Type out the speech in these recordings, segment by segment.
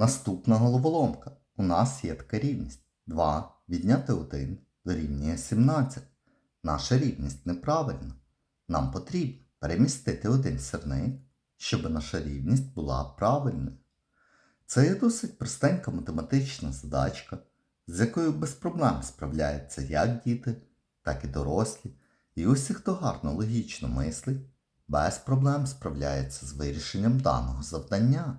Наступна головоломка. У нас є така рівність. 2 відняти 1 дорівнює 17. Наша рівність неправильна. Нам потрібно перемістити один сірник, щоб наша рівність була правильною. Це є досить простенька математична задачка, з якою без проблем справляються як діти, так і дорослі, і усі, хто гарно логічно мислить, без проблем справляється з вирішенням даного завдання.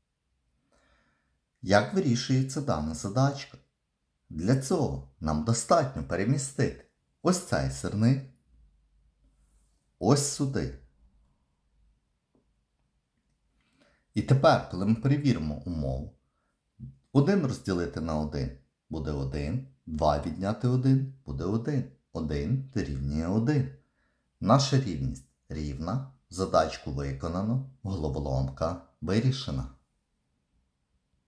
Як вирішується дана задачка? Для цього нам достатньо перемістити ось цей сирник, ось сюди. І тепер, коли ми перевіримо умову, 1 розділити на 1 буде 1, 2 відняти 1 буде 1, 1 дорівнює 1. Наша рівність рівна, задачку виконано, головоломка вирішена.